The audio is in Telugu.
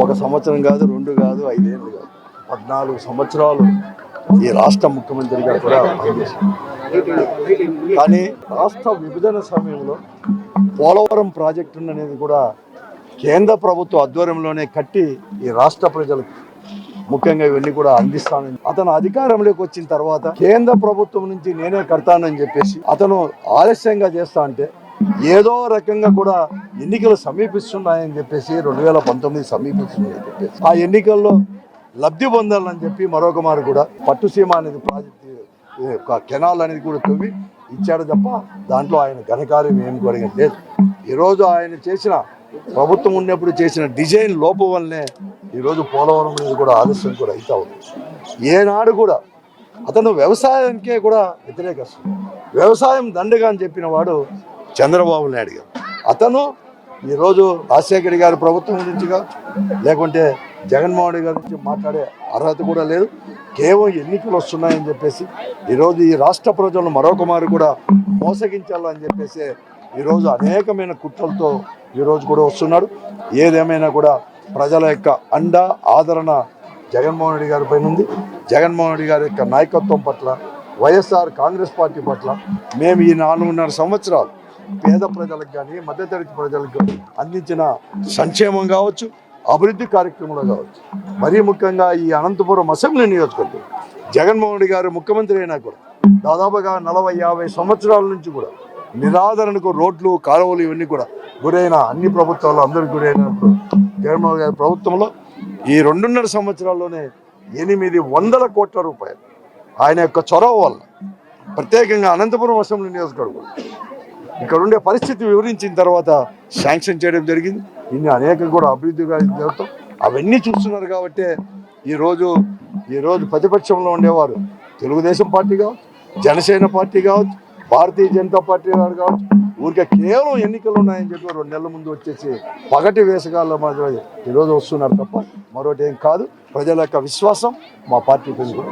ఒక సంవత్సరం కాదు రెండు కాదు ఐదేళ్ళు కాదు. పద్నాలుగు సంవత్సరాలు ఈ రాష్ట్ర ముఖ్యమంత్రిగా కూడా పనిచేశారు. కానీ రాష్ట్ర విభజన సమయంలో పోలవరం ప్రాజెక్టు అనేది కూడా కేంద్ర ప్రభుత్వ ఆధ్వర్యంలోనే కట్టి ఈ రాష్ట్ర ప్రజలకు ముఖ్యంగా ఇవన్నీ కూడా అందిస్తానని అతను అధికారంలోకి వచ్చిన తర్వాత కేంద్ర ప్రభుత్వం నుంచి నేనే కడతానని చెప్పేసి అతను ఆలస్యంగా చేస్తా అంటే ఏదో రకంగా కూడా ఎన్నికలు సమీపిస్తున్నాయని చెప్పేసి రెండు వేల పంతొమ్మిది సమీపిస్తున్నాయని చెప్పేసి. ఆ ఎన్నికల్లో లబ్ధి పొందాలని చెప్పి మరొక మారు కూడా పట్టుసీమ అనేది ప్రాజెక్ట్ ఒక కెనాల్ అనేది కూడా తవ్వి ఇచ్చాడు తప్ప దాంట్లో ఆయన ఘనకార్యం ఏమి కూడా లేదు. ఈరోజు ఆయన చేసిన ప్రభుత్వం ఉన్నప్పుడు చేసిన డిజైన్ లోపం వల్లనే ఈరోజు పోలవరం అనేది కూడా ఆలస్యం కూడా అవుతా ఉంది. ఏనాడు కూడా అతను వ్యవసాయానికే కూడా వ్యతిరేకస్తుంది వ్యవసాయం దండగా అని చెప్పిన వాడు చంద్రబాబు నాయుడు గారు. అతను ఈరోజు రాజశేఖర్ గారి ప్రభుత్వం గురించి కావచ్చు లేకుంటే జగన్మోహన్ రెడ్డి గారి గురించి మాట్లాడే అర్హత కూడా లేదు. కేవలం ఎన్నికలు వస్తున్నాయని చెప్పేసి ఈరోజు ఈ రాష్ట్ర ప్రజలను మరొక మారు కూడా మోసగించాలని చెప్పేసి ఈరోజు అనేకమైన కుట్రలతో ఈరోజు కూడా వస్తున్నాడు ఏదేమైనా కూడా ప్రజల యొక్క అండ ఆదరణ జగన్మోహన్ రెడ్డి గారి పైన ఉంది. జగన్మోహన్ రెడ్డి గారి యొక్క నాయకత్వం పట్ల వైఎస్ఆర్ కాంగ్రెస్ పార్టీ పట్ల మేము ఈ నాలుగున్నర సంవత్సరాలు పేద ప్రజలకు కానీ మధ్యతరగతి ప్రజలకు కానీ అందించిన సంక్షేమం కావచ్చు అభివృద్ధి కార్యక్రమంలో కావచ్చు. మరీ ముఖ్యంగా ఈ అనంతపురం అసెంబ్లీ నియోజకవర్గం. జగన్మోహన్ రెడ్డి గారు ముఖ్యమంత్రి అయినా కూడా దాదాపుగా నలభై యాభై సంవత్సరాల నుంచి కూడా నిరాదరణకు రోడ్లు కాలువలు ఇవన్నీ కూడా గురైన అన్ని ప్రభుత్వాలు అందరికి గురైనప్పుడు జగన్మోహన్ గారి ప్రభుత్వంలో ఈ రెండున్నర సంవత్సరాల్లోనే ఎనిమిది వందల కోట్ల రూపాయలు ఆయన యొక్క చొరవ వల్ల ప్రత్యేకంగా అనంతపురం అసెంబ్లీ నియోజకవర్గం ఇక్కడ ఉండే పరిస్థితి వివరించిన తర్వాత శాంక్షన్ చేయడం జరిగింది. ఇన్ని అనేక కూడా అభివృద్ధిగా జరుగుతాం అవన్నీ చూస్తున్నారు కాబట్టి ఈరోజు ఈరోజు ప్రతిపక్షంలో ఉండేవారు తెలుగుదేశం పార్టీ కావచ్చు జనసేన పార్టీ కావచ్చు భారతీయ జనతా పార్టీ వారు కావచ్చు ఊరికే కేవలం ఎన్నికలు ఉన్నాయని చెప్పి రెండు నెలల ముందు వచ్చేసి పగటి వేసగాళ్ళ మాదిరి ఈరోజు వస్తున్నారు తప్ప మరొకటి ఏం కాదు. ప్రజల యొక్క విశ్వాసం మా పార్టీ పెంచుకుంది